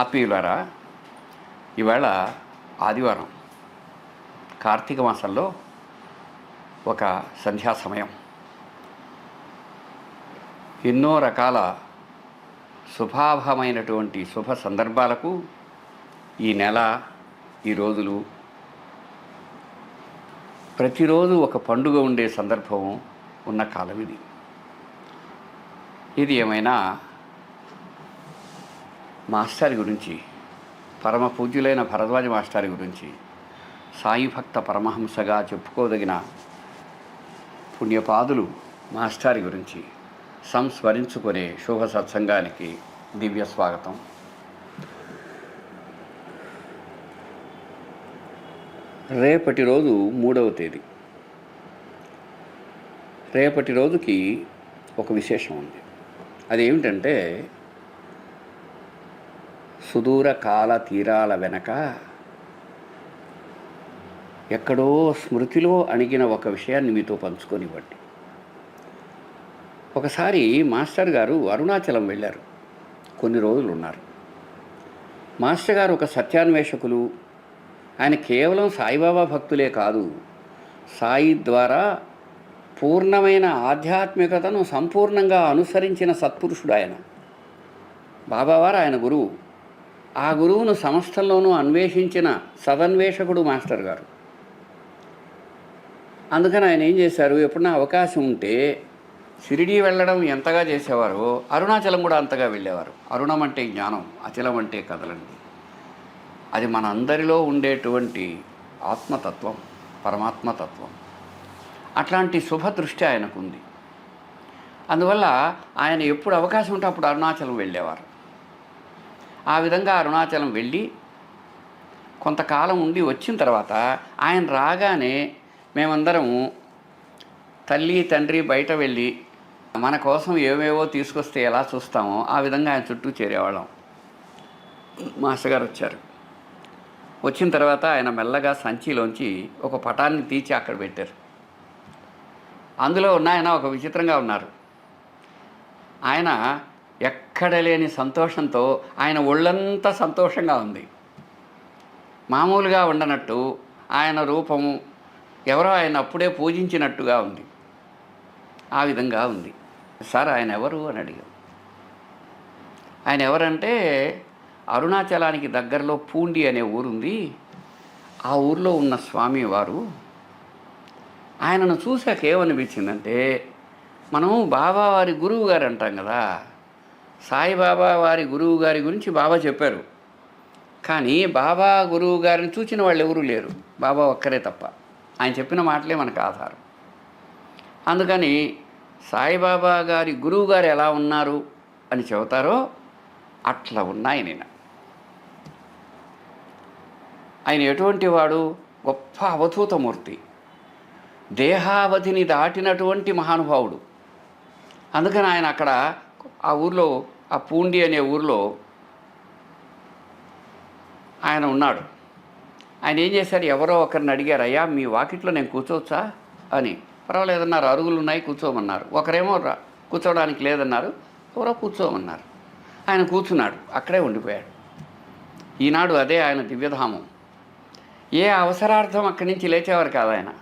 ఆత్మీయులారా ఇవాళ ఆదివారం కార్తీక మాసంలో ఒక సంధ్యా సమయం. ఎన్నో రకాల శుభాభమైనటువంటి శుభ సందర్భాలకు ఈ నెల ఈ రోజులు ప్రతిరోజు ఒక పండుగ ఉండే సందర్భం ఉన్న కాలం ఇది ఇది ఏమైనా మాస్టర్ గురించి పరమ పూజ్యులైన భరద్వాజ మాస్టర్ గురించి సాయి భక్త పరమహంసగా చెప్పుకోదగిన పుణ్యపాదులు మాస్టారి గురించి సంస్మరించుకునే శుభ సత్సంగానికి దివ్య స్వాగతం. రేపటి రోజు మూడవ తేదీ. రేపటి రోజుకి ఒక విశేషం ఉంది. అదేమిటంటే సుదూర కాల తీరాల వెనక ఎక్కడో స్మృతిలో అణిగిన ఒక విషయాన్ని మీతో పంచుకొనివ్వండి. ఒకసారి మాస్టర్ గారు అరుణాచలం వెళ్ళారు. కొన్ని రోజులు ఉన్నారు మాస్టర్ గారు ఒక సత్యాన్వేషకులు. ఆయన కేవలం సాయిబాబా భక్తులే కాదు. సాయి ద్వారా పూర్ణమైన ఆధ్యాత్మికతను సంపూర్ణంగా అనుసరించిన సత్పురుషుడు ఆయన. బాబావారు ఆయన గురువు. ఆ గురువును సంస్థల్లోనూ అన్వేషించిన సదన్వేషకుడు మాస్టర్ గారు. అందుకని ఆయన ఏం చేశారు? ఎప్పుడన్నా అవకాశం ఉంటే షిరిడి వెళ్ళడం ఎంతగా చేసేవారో అరుణాచలం కూడా అంతగా వెళ్ళేవారు. అరుణం అంటే జ్ఞానం అచలం అంటే కదలండి. అది మన అందరిలో ఉండేటువంటి ఆత్మతత్వం పరమాత్మతత్వం. అట్లాంటి శుభ దృష్టి ఆయనకుంది. అందువల్ల ఆయన ఎప్పుడు అవకాశం ఉంటే అప్పుడు అరుణాచలం వెళ్ళేవారు. ఆ విధంగా అరుణాచలం వెళ్ళి కొంతకాలం ఉండి వచ్చిన తర్వాత ఆయన రాగానే మేమందరము తల్లి తండ్రి బయట వెళ్ళి మన కోసం ఏవేవో తీసుకొస్తే ఎలా చూస్తామో ఆ విధంగా ఆయన చుట్టూ చేరేవాళ్ళం. మాస్టర్ గారు వచ్చారు. వచ్చిన తర్వాత ఆయన మెల్లగా సంచిలోంచి ఒక పటాన్ని తీసి అక్కడ పెట్టారు. అందులో ఉన్న ఆయన ఒక విచిత్రంగా ఉన్నారు. ఆయన ఎక్కడ లేని సంతోషంతో ఆయన ఒళ్ళంతా సంతోషంగా ఉంది. మామూలుగా ఉండనట్టు ఆయన రూపము ఎవరో ఆయన అప్పుడే పూజించినట్టుగా ఉంది. ఆ విధంగా ఉంది. సార్ ఆయన ఎవరు అని అడిగాం. ఆయన ఎవరంటే అరుణాచలానికి దగ్గరలో పూండి అనే ఊరుంది. ఆ ఊర్లో ఉన్న స్వామి వారు ఆయనను చూశాక ఏమనిపించిందంటే మనం బాబావారి గురువు గారు అంటాం కదా సాయిబాబా వారి గురువు గారి గురించి బాబా చెప్పారు. కానీ బాబా గురువు గారిని చూచిన వాళ్ళు ఎవరూ లేరు. బాబా ఒక్కరే తప్ప. ఆయన చెప్పిన మాటలే మనకు ఆధారం. అందుకని సాయిబాబా గారి గురువు గారు ఎలా ఉన్నారు అని చెబుతారో అట్లా ఉన్నాయి నేను. ఆయన ఎటువంటి వాడు? గొప్ప అవధూతమూర్తి. దేహావధిని దాటినటువంటి మహానుభావుడు. అందుకని ఆయన అక్కడ ఆ ఊర్లో ఆ పూండి అనే ఊర్లో ఆయన ఉన్నాడు. ఆయన ఏం చేశారు? ఎవరో ఒకరిని అడిగారు అయ్యా మీ వాకిట్లో నేను కూర్చోవచ్చా? అని. పర్వాలేదన్నారు అరుగులు ఉన్నాయి కూర్చోమన్నారు. ఒకరేమో రా కూర్చోవడానికి లేదన్నారు ఎవరో కూర్చోమన్నారు. ఆయన కూర్చున్నాడు అక్కడే ఉండిపోయాడు. ఈనాడు అదే ఆయన దివ్యధామం. ఏ అవసరార్థం అక్కడి నుంచి లేచేవారు కాదు ఆయన.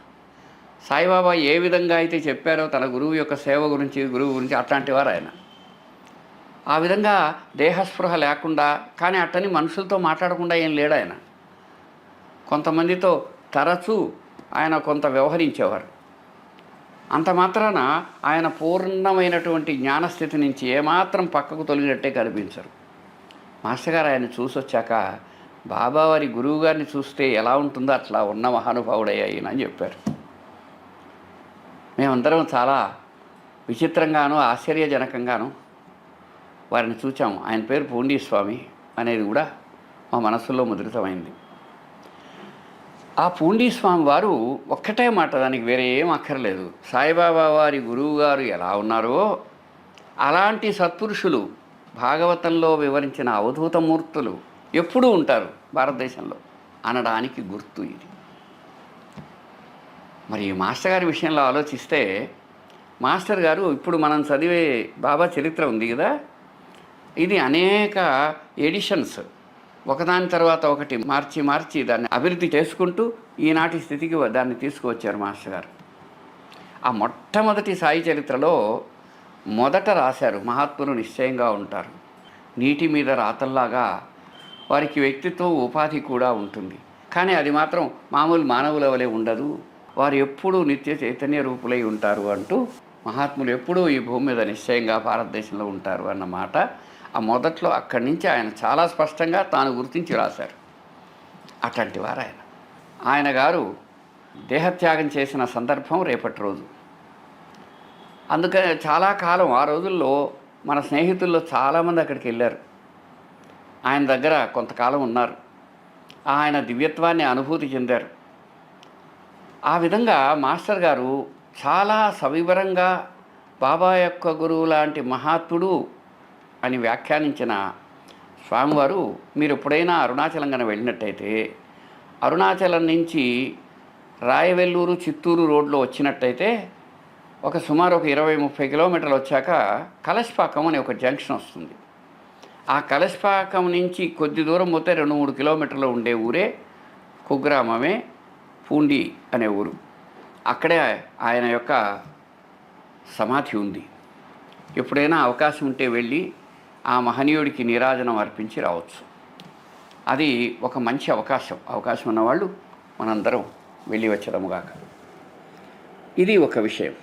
సాయిబాబా ఏ విధంగా అయితే చెప్పారో తన గురువు యొక్క సేవ గురించి గురువు గురించి అట్లాంటి వారు ఆయన. ఆ విధంగా దేహస్పృహ లేకుండా కానీ అట్టని మనుషులతో మాట్లాడకుండా ఏం లేడు ఆయన. కొంతమందితో తరచూ ఆయన కొంత వ్యవహరించేవారు. అంత మాత్రాన ఆయన పూర్ణమైనటువంటి జ్ఞానస్థితి నుంచి ఏమాత్రం పక్కకు తొలగినట్టే కనిపించరు. మాస్టర్ గారు ఆయన చూసొచ్చాక బాబావారి గురువు గారిని చూస్తే ఎలా ఉంటుందో అట్లా ఉన్న మహానుభావుడయ్యా ఈయన అని చెప్పారు. మేమందరం చాలా విచిత్రంగాను ఆశ్చర్యజనకంగాను వారిని చూచాము. ఆయన పేరు పూండీ స్వామి అనేది కూడా మా మనస్సులో ముద్రితమైంది. ఆ పూండీ స్వామి వారు ఒక్కటే మాట దానికి వేరే ఏం అక్కర్లేదు. సాయిబాబా వారి గురువు గారు ఎలా ఉన్నారో అలాంటి సత్పురుషులు భాగవతంలో వివరించిన అవధూతమూర్తులు ఎప్పుడూ ఉంటారు భారతదేశంలో. అనడానికి గుర్తు ఇది. మరి మాస్టర్ గారి విషయంలో ఆలోచిస్తే మాస్టర్ గారు ఇప్పుడు మనం చదివే బాబా చరిత్ర ఉంది కదా ఇది అనేక ఎడిషన్స్ ఒకదాని తర్వాత ఒకటి మార్చి మార్చి దాన్ని అభివృద్ధి చేసుకుంటూ ఈనాటి స్థితికి దాన్ని తీసుకువచ్చారు మాస్టర్ గారు. ఆ మొట్టమొదటి సాయి చరిత్రలో మొదట రాశారు మహాత్ములు నిశ్చయంగా ఉంటారు. నీటి మీద రాతల్లాగా వారికి వ్యక్తిత్వం ఉపాధి కూడా ఉంటుంది. కానీ అది మాత్రం మామూలు మానవుల వలె ఉండదు. వారు ఎప్పుడూ నిత్య చైతన్య రూపులై ఉంటారు అంటూ మహాత్ములు ఎప్పుడూ ఈ భూమి మీద నిశ్చయంగా భారతదేశంలో ఉంటారు అన్నమాట. ఆ మొదట్లో అక్కడి నుంచి ఆయన చాలా స్పష్టంగా తాను గుర్తించి రాశారు. అట్లాంటి వారు ఆయన ఆయన గారు దేహత్యాగం చేసిన సందర్భం రేపటి రోజు. అందుకని చాలా కాలం ఆ రోజుల్లో మన స్నేహితుల్లో చాలామంది అక్కడికి వెళ్ళారు. ఆయన దగ్గర కొంతకాలం ఉన్నారు. ఆయన దివ్యత్వాన్ని అనుభూతి చెందారు. ఆ విధంగా మాస్టర్ గారు చాలా సవివరంగా బాబా యొక్క గురువు లాంటి మహాత్ముడు అని వ్యాఖ్యానించిన స్వామివారు మీరు ఎప్పుడైనా అరుణాచలం కనుక వెళ్ళినట్టయితే అరుణాచలం నుంచి రాయవెల్లూరు చిత్తూరు రోడ్లో వచ్చినట్టయితే ఒక సుమారు ఒక ఇరవై ముప్పై కిలోమీటర్లు వచ్చాక కలశపాకం అనే ఒక జంక్షన్ వస్తుంది. ఆ కలశపాకం నుంచి కొద్ది దూరం పోతే రెండు మూడు కిలోమీటర్లు ఉండే ఊరే కుగ్రామమే పూండి అనే ఊరు. అక్కడే ఆయన యొక్క సమాధి ఉంది. ఎప్పుడైనా అవకాశం ఉంటే వెళ్ళి ఆ మహనీయుడికి నీరాజనం అర్పించి రావచ్చు. అది ఒక మంచి అవకాశం. అవకాశం ఉన్నవాళ్ళు మనందరం వెళ్ళి వచ్చడముగాక ఇది ఒక విషయం.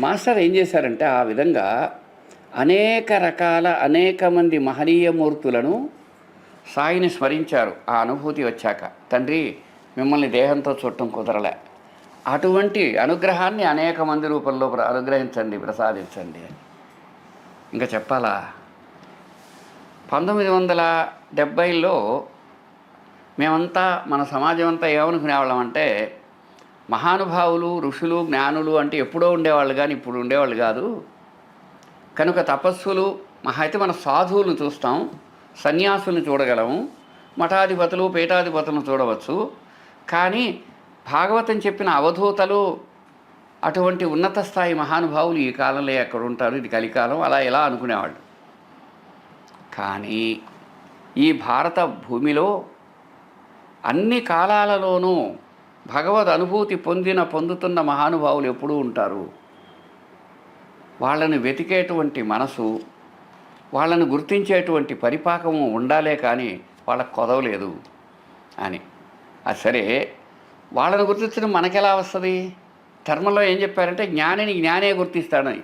మాస్టర్ ఏం చేశారంటే ఆ విధంగా అనేక రకాల అనేక మంది మహనీయ మూర్తులను సాయిని స్మరించారు. ఆ అనుభూతి వచ్చాక. తండ్రి మిమ్మల్ని దేహంతో చుట్టం కుదరలే. అటువంటి అనుగ్రహాన్ని అనేక మంది రూపంలో ప్ర- అనుగ్రహించండి ప్రసాదించండి అని. ఇంకా చెప్పాలా? పంతొమ్మిది వందల డెబ్భైలో మేమంతా మన సమాజం అంతా ఏమనుకునేవాళ్ళం అంటే మహానుభావులు ఋషులు జ్ఞానులు అంటే ఎప్పుడో ఉండేవాళ్ళు కానీ ఇప్పుడు ఉండేవాళ్ళు కాదు. కనుక తపస్సులు మహా అయితే మన సాధువులను చూస్తాం సన్యాసులను చూడగలము మఠాధిపతులు పీఠాధిపతులను చూడవచ్చు. కానీ భాగవతం చెప్పిన అవధూతలు అటువంటి ఉన్నత స్థాయి మహానుభావులు ఈ కాలంలో ఎక్కడ ఉంటారు ఇది కలికాలం. అలా ఎలా అనుకునేవాళ్ళు? కానీ ఈ భారత భూమిలో అన్ని కాలాలలోనూ భగవద్ అనుభూతి పొందిన పొందుతున్న మహానుభావులు ఎప్పుడూ ఉంటారు. వాళ్ళని వెతికేటువంటి మనసు వాళ్ళను గుర్తించేటువంటి పరిపాకము ఉండాలే కానీ వాళ్ళకు కొదవలేదు అని. అది సరే వాళ్ళను గుర్తించడం మనకెలా వస్తుంది? ధర్మంలో ఏం చెప్పారంటే జ్ఞానిని జ్ఞానే గుర్తిస్తాడని.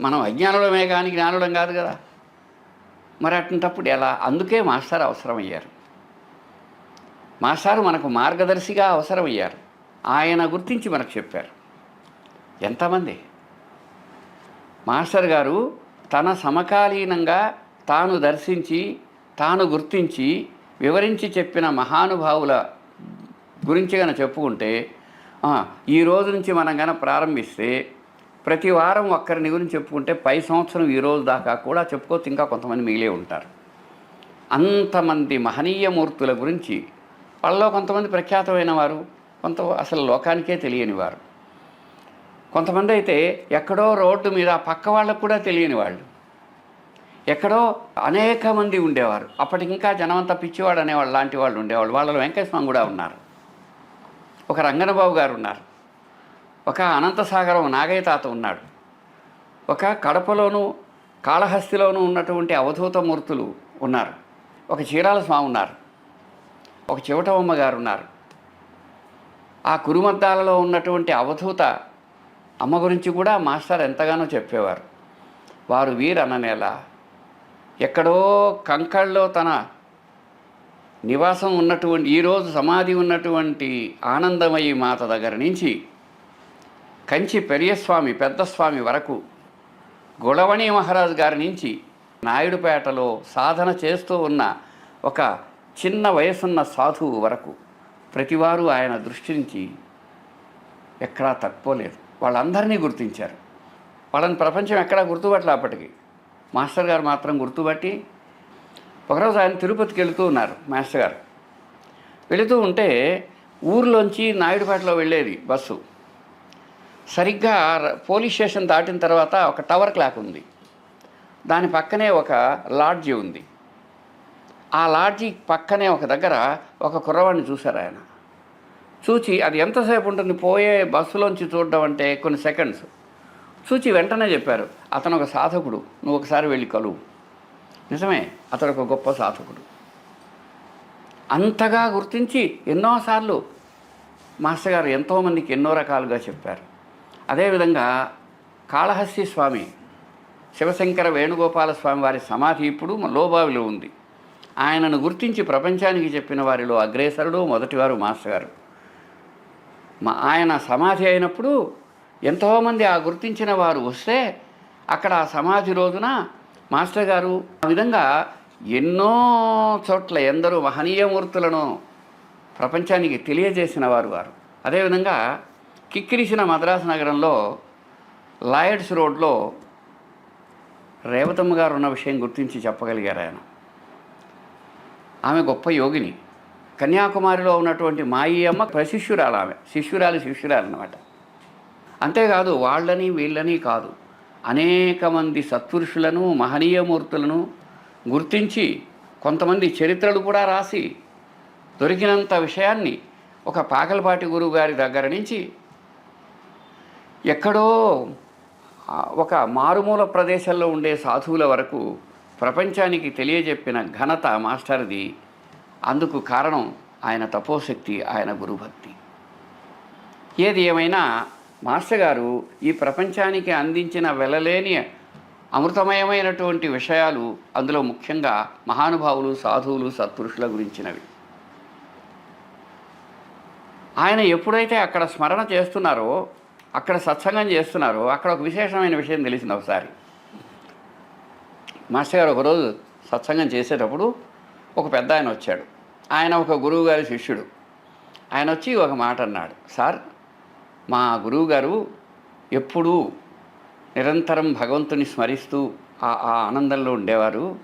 మనం అజ్ఞానులమే కానీ జ్ఞానులం కాదు కదా. మరి అటువంటప్పుడు ఎలా? అందుకే మాస్టర్ అవసరమయ్యారు. మాస్టారు మనకు మార్గదర్శిగా అవసరమయ్యారు. ఆయన గుర్తించి మనకు చెప్పారు. ఎంతమంది? మాస్టర్ గారు తన సమకాలీనంగా తాను దర్శించి తాను గుర్తించి వివరించి చెప్పిన మహానుభావుల గురించి కనుక చెప్పుకుంటే ఈ రోజు నుంచి మనం కనుక ప్రారంభిస్తే ప్రతి వారం ఒక్కరిని గురించి చెప్పుకుంటే పై సంవత్సరం ఈ రోజు దాకా కూడా చెప్పుకోవచ్చు ఇంకా కొంతమంది మిగిలే ఉంటారు. అంతమంది మహనీయ మూర్తుల గురించి వాళ్ళలో కొంతమంది ప్రఖ్యాతమైన వారు కొంత అసలు లోకానికే తెలియని వారు. కొంతమంది అయితే ఎక్కడో రోడ్డు మీద పక్క వాళ్ళకు కూడా తెలియని వాళ్ళు. ఎక్కడో అనేక మంది ఉండేవారు. అప్పటికింకా జనమంతా పిచ్చివాడు అనేవాళ్ళు లాంటి వాళ్ళు ఉండేవాళ్ళు. వాళ్ళలో వెంకటస్వామి కూడా ఉన్నారు. ఒక రంగనబాబు గారు ఉన్నారు. ఒక అనంతసాగరం నాగయ్య తాత ఉన్నాడు. ఒక కడపలోను కాళహస్తిలోను ఉన్నటువంటి అవధూత మూర్తులు ఉన్నారు. ఒక చీరాల స్వామి ఉన్నారు. ఒక చివటమ్మ గారు ఉన్నారు. ఆ కురుమద్దాలలో ఉన్నటువంటి అవధూత అమ్మ గురించి కూడా మాస్టర్ ఎంతగానో చెప్పేవారు. వారు వీరననేల ఎక్కడో కంకళ్ళలో తన నివాసం ఉన్నటువంటి ఈరోజు సమాధి ఉన్నటువంటి ఆనందమయ్యి మాత దగ్గర నుంచి కంచి పెరియస్వామి పెద్దస్వామి వరకు గుళవణి మహారాజు గారి నుంచి నాయుడుపేటలో సాధన చేస్తూ ఉన్న ఒక చిన్న వయసున్న సాధువు వరకు ప్రతివారు ఆయన దృష్టి నుంచి ఎక్కడా తక్కువలేదు వాళ్ళందరినీ గుర్తించారు. వాళ్ళని ప్రపంచం ఎక్కడా గుర్తుపట్టలే అప్పటికి. మాస్టర్ గారు మాత్రం గుర్తుపట్టి ఒకరోజు ఆయన తిరుపతికి వెళుతూ ఉన్నారు మాస్టర్ గారు. వెళుతూ ఉంటే ఊర్లోంచి నాయుడుపేటలో వెళ్ళేది బస్సు. సరిగ్గా పోలీస్ స్టేషన్ దాటిన తర్వాత ఒక టవర్ క్లాక్ ఉంది. దాని పక్కనే ఒక లాడ్జి ఉంది. ఆ లాడ్జి పక్కనే ఒక దగ్గర ఒక కుర్రవాడిని చూశారు ఆయన. చూచి అది ఎంతసేపు ఉంటుంది? పోయే బస్సులోంచి చూడడం అంటే కొన్ని సెకండ్స్. చూచి వెంటనే చెప్పారు అతను ఒక సాధకుడు నువ్వు ఒకసారి వెళ్ళి కలువు. నిజమే అతడు ఒక గొప్ప సాధకుడు. అంతగా గుర్తించి ఎన్నోసార్లు మాస్టర్ గారు ఎంతోమందికి ఎన్నో రకాలుగా చెప్పారు. అదేవిధంగా కాళహస్తి స్వామి శివశంకర వేణుగోపాల స్వామి వారి సమాధి ఇప్పుడు లోబావిలో ఉంది. ఆయనను గుర్తించి ప్రపంచానికి చెప్పిన వారిలో అగ్రేసరుడు మొదటివారు మాస్టర్ గారు. మా ఆయన సమాధి అయినప్పుడు ఎంతోమంది ఆ గుర్తించిన వారు వస్తే అక్కడ ఆ సమాధి రోజున మాస్టర్ గారు ఆ విధంగా ఎన్నో చోట్ల ఎందరో మహనీయమూర్తులను ప్రపంచానికి తెలియజేసిన వారు వారు. అదేవిధంగా కిక్కిరిసిన మద్రాసు నగరంలో లాయడ్స్ రోడ్లో రేవతమ్మ గారు ఉన్న విషయం గుర్తించి చెప్పగలిగారు ఆయన. ఆమె గొప్ప యోగిని. కన్యాకుమారిలో ఉన్నటువంటి మాయి అమ్మ ప్రశిష్యురాలు ఆమె. శిష్యురాలు శిష్యురాలు అనమాట అంతేకాదు వాళ్ళని వీళ్ళని కాదు. అనేక మంది సత్పురుషులను మహనీయమూర్తులను గుర్తించి కొంతమంది చరిత్రలు కూడా రాసి దొరికినంత విషయాన్ని ఒక పాకలపాటి గురువు గారి దగ్గర నుంచి ఎక్కడో ఒక మారుమూల ప్రదేశంలో ఉండే సాధువుల వరకు ప్రపంచానికి తెలియజెప్పిన ఘనత మాస్టర్ది. అందుకు కారణం ఆయన తపోశక్తి ఆయన గురుభక్తి. ఏది ఏమైనా మాస్టర్ గారు ఈ ప్రపంచానికి అందించిన వెలలేని అమృతమయమైనటువంటి విషయాలు అందులో ముఖ్యంగా మహానుభావులు సాధువులు సత్పురుషుల గురించినవి. ఆయన ఎప్పుడైతే అక్కడ స్మరణ చేస్తున్నారో అక్కడ సత్సంగం చేస్తున్నారు. అక్కడ ఒక విశేషమైన విషయం తెలిసింది ఒకసారి. మాస్టర్ గారు ఒకరోజు సత్సంగం చేసేటప్పుడు ఒక పెద్ద ఆయన వచ్చాడు. ఆయన ఒక గురువు గారి శిష్యుడు. ఆయన వచ్చి ఒక మాట అన్నాడు. సార్ మా గురువు గారు ఎప్పుడూ నిరంతరం భగవంతుని స్మరిస్తూ ఆ ఆ ఆనందంలో ఉండేవారు.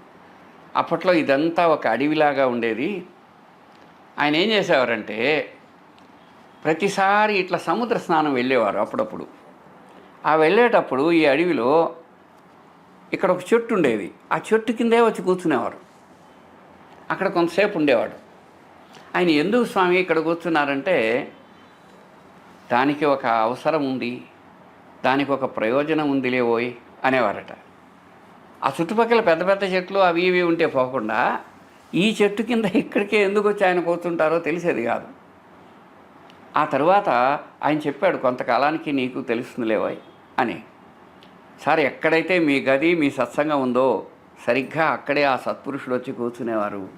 అప్పట్లో ఇదంతా ఒక అడవిలాగా ఉండేది. ఆయన ఏం చేసేవారంటే ప్రతిసారి ఇట్లా సముద్ర స్నానం వెళ్ళేవారు అప్పుడప్పుడు. ఆ వెళ్ళేటప్పుడు ఈ అడవిలో ఇక్కడ ఒక చెట్టు ఉండేది. ఆ చెట్టు కిందే వచ్చి కూర్చునేవారు. అక్కడ కొంతసేపు ఉండేవాడు. ఆయన ఎందుకు స్వామి ఇక్కడ కూర్చున్నారంటే దానికి ఒక అవసరం ఉంది. దానికి ఒక ప్రయోజనం ఉంది లేవోయ్ అనేవారట. ఆ చుట్టుపక్కల పెద్ద పెద్ద చెట్లు అవి ఇవి ఉంటే పోకుండా ఈ చెట్టు కింద ఇక్కడికే ఎందుకు వచ్చి ఆయన కూర్చుంటారో తెలిసేది కాదు. ఆ తర్వాత ఆయన చెప్పాడు కొంతకాలానికి నీకు తెలుస్తుందిలేవోయ్ అని. సార్ ఎక్కడైతే మీ గది మీ సత్సంగం ఉందో సరిగ్గా అక్కడే ఆ సత్పురుషుడు వచ్చి కూర్చునేవారు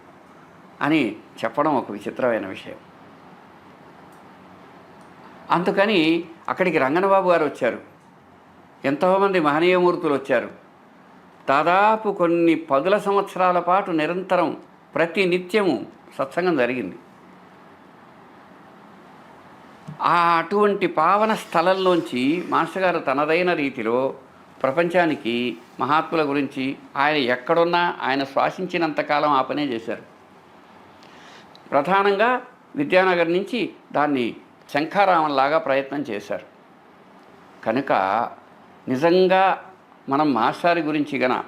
అని చెప్పడం ఒక విచిత్రమైన విషయం. అందుకని అక్కడికి రంగనబాబు గారు వచ్చారు. ఎంతోమంది మహనీయమూర్తులు వచ్చారు. దాదాపు కొన్ని పదుల సంవత్సరాల పాటు నిరంతరం ప్రతి నిత్యము సత్సంగం జరిగింది. ఆ అటువంటి పావన స్థలంలోంచి మాస్టర్ గారు తనదైన రీతిలో ప్రపంచానికి మహాత్ముల గురించి ఆయన ఎక్కడున్నా ఆయన శ్వాసించినంతకాలం ఆ పనే చేశారు. ప్రధానంగా విద్యానగర్ నుంచి దాన్ని శంఖారామంలాగా ప్రయత్నం చేశారు. కనుక నిజంగా మనం మాస్టారి గురించి గన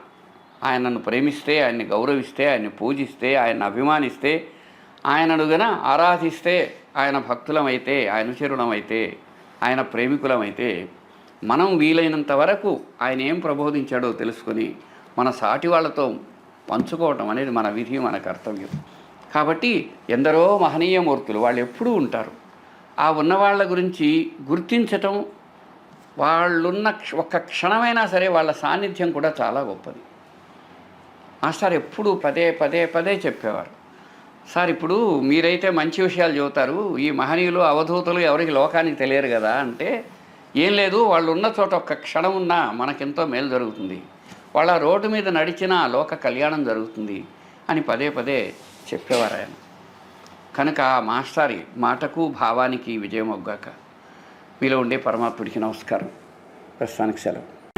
ఆయనను ప్రేమిస్తే ఆయన్ని గౌరవిస్తే ఆయన్ని పూజిస్తే ఆయన్ని అభిమానిస్తే ఆయనను గన ఆరాధిస్తే ఆయన భక్తులమైతే ఆయన అనుచరులమైతే ఆయన ప్రేమికులమైతే మనం వీలైనంత వరకు ఆయన ఏం ప్రబోధించాడో తెలుసుకొని మన సాటి వాళ్ళతో పంచుకోవటం అనేది మన విధి మన కర్తవ్యం. కాబట్టి ఎందరో మహనీయమూర్తులు వాళ్ళు ఎప్పుడూ ఉంటారు. ఆ ఉన్నవాళ్ళ గురించి గుర్తించటం వాళ్ళున్న క్ష- ఒక్క క్షణమైనా సరే వాళ్ళ సాన్నిధ్యం కూడా చాలా గొప్పది. మాస్టర్ ఎప్పుడు పదే పదే పదే చెప్పేవారు. సార్ ఇప్పుడు మీరైతే మంచి విషయాలు చెబుతారు. ఈ మహనీయులు అవధూతలు ఎవరికి లోకానికి తెలియరు కదా అంటే ఏం లేదు వాళ్ళు ఉన్న చోట ఒక్క క్షణం ఉన్నా మనకెంతో మేలు జరుగుతుంది. వాళ్ళ రోడ్డు మీద నడిచినా లోక కళ్యాణం జరుగుతుంది అని పదే పదే చెప్పేవారు ఆయన. కనుక ఆ మాస్టారి మాటకు భావానికి విజయం అవ్వగాక మీలో ఉండే పరమాత్ముడికి నమస్కారం. ప్రస్తుతానికి సెలవు.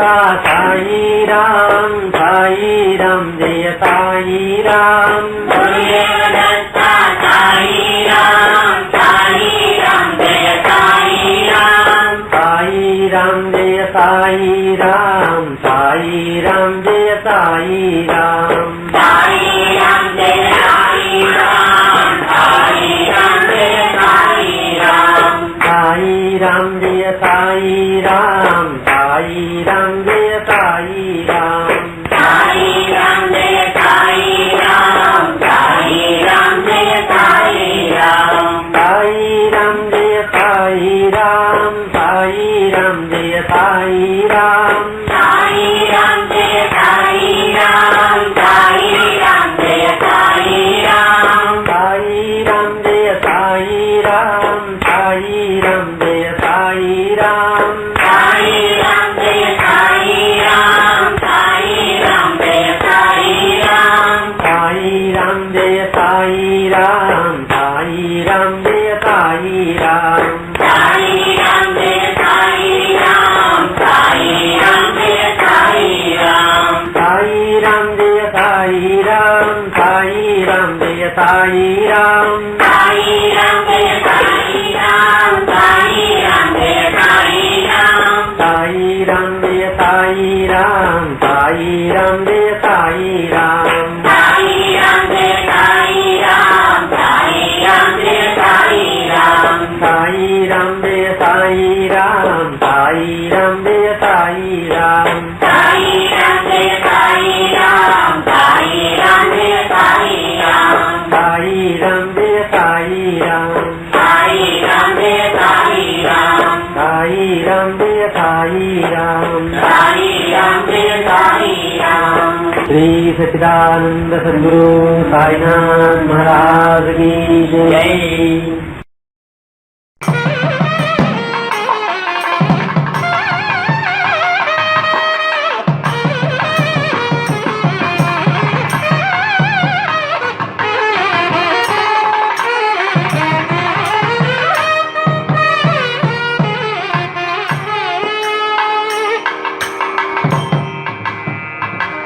ताई राम धाई राम देयतायी राम जय Sai Ram Ram, Sai Ram, Jai Sai Ram, Sai Ram, ीरामय तायी Ram तायी रामतायी Ram श्रीसच्चिदानन्दसद्गुरुकायिना महाराजी